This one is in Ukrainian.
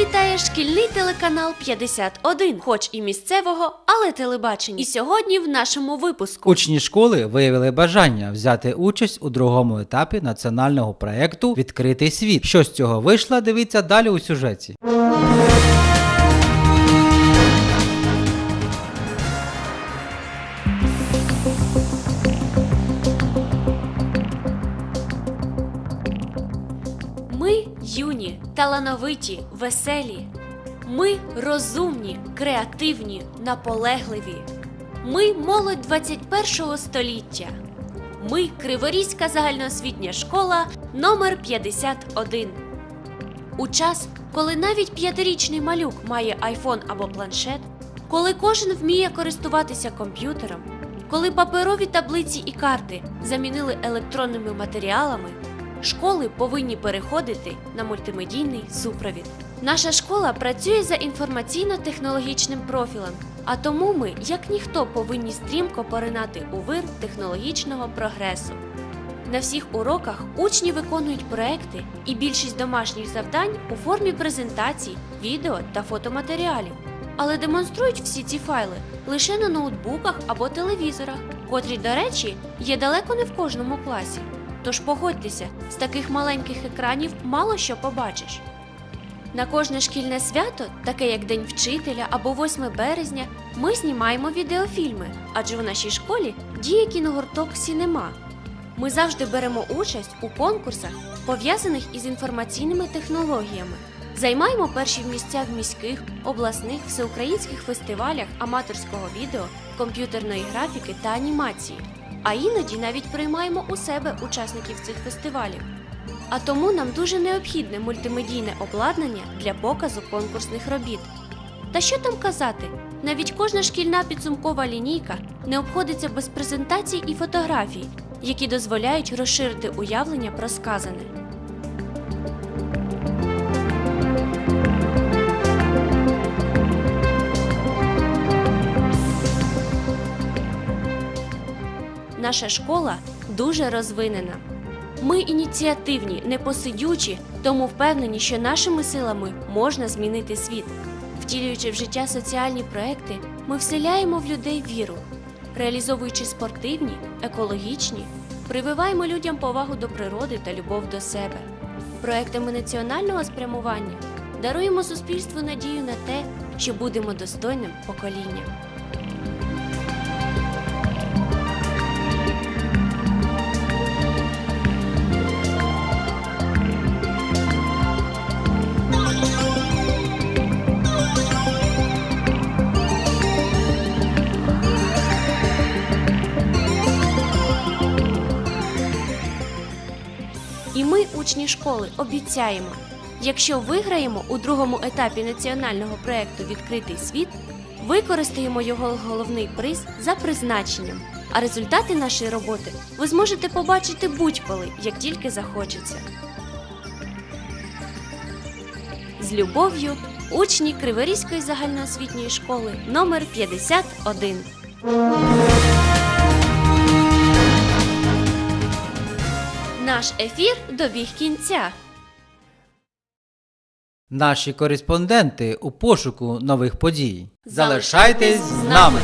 вітає шкільний телеканал 51, хоч і місцевого, але телебачення. І сьогодні в нашому випуску. Учні школи виявили бажання взяти участь у другому етапі національного проєкту Відкритий світ. Що з цього вийшло, дивіться далі у сюжеті. Юні, талановиті, веселі. Ми розумні, креативні, наполегливі. Ми молодь 21-го століття. Ми Криворізька загальноосвітня школа номер 51. У час, коли навіть п'ятирічний малюк має айфон або планшет, коли кожен вміє користуватися комп'ютером, коли паперові таблиці і карти замінили електронними матеріалами, школи повинні переходити на мультимедійний супровід. Наша школа працює за інформаційно-технологічним профілем, а тому ми, як ніхто, повинні стрімко поринати у вир технологічного прогресу. На всіх уроках учні виконують проекти і більшість домашніх завдань у формі презентацій, відео та фотоматеріалів, але демонструють всі ці файли лише на ноутбуках або телевізорах, котрі, до речі, є далеко не в кожному класі. Тож погодьтеся, з таких маленьких екранів мало що побачиш. На кожне шкільне свято, таке як День вчителя або 8 березня, ми знімаємо відеофільми, адже в нашій школі діє кіногурток Сінема. Ми завжди беремо участь у конкурсах, пов'язаних із інформаційними технологіями. Займаємо перші місця в міських, обласних, всеукраїнських фестивалях аматорського відео, комп'ютерної графіки та анімації. А іноді навіть приймаємо у себе учасників цих фестивалів. А тому нам дуже необхідне мультимедійне обладнання для показу конкурсних робіт. Та що там казати? Навіть кожна шкільна підсумкова лінійка не обходиться без презентацій і фотографій, які дозволяють розширити уявлення про сказане. Наша школа дуже розвинена. Ми ініціативні, непосидючі, тому впевнені, що нашими силами можна змінити світ. Втілюючи в життя соціальні проекти, ми вселяємо в людей віру, реалізовуючи спортивні, екологічні, прививаємо людям повагу до природи та любов до себе. Проектами національного спрямування даруємо суспільству надію на те, що будемо достойним поколінням. І ми, учні школи, обіцяємо, якщо виграємо у другому етапі національного проекту Відкритий світ, використаємо його головний приз за призначенням. А результати нашої роботи ви зможете побачити будь-коли, як тільки захочеться. З любов'ю, учні Криворізької загальноосвітньої школи номер 51. Наш ефір добіг кінця. Наші кореспонденти у пошуку нових подій. Залишайтесь з нами!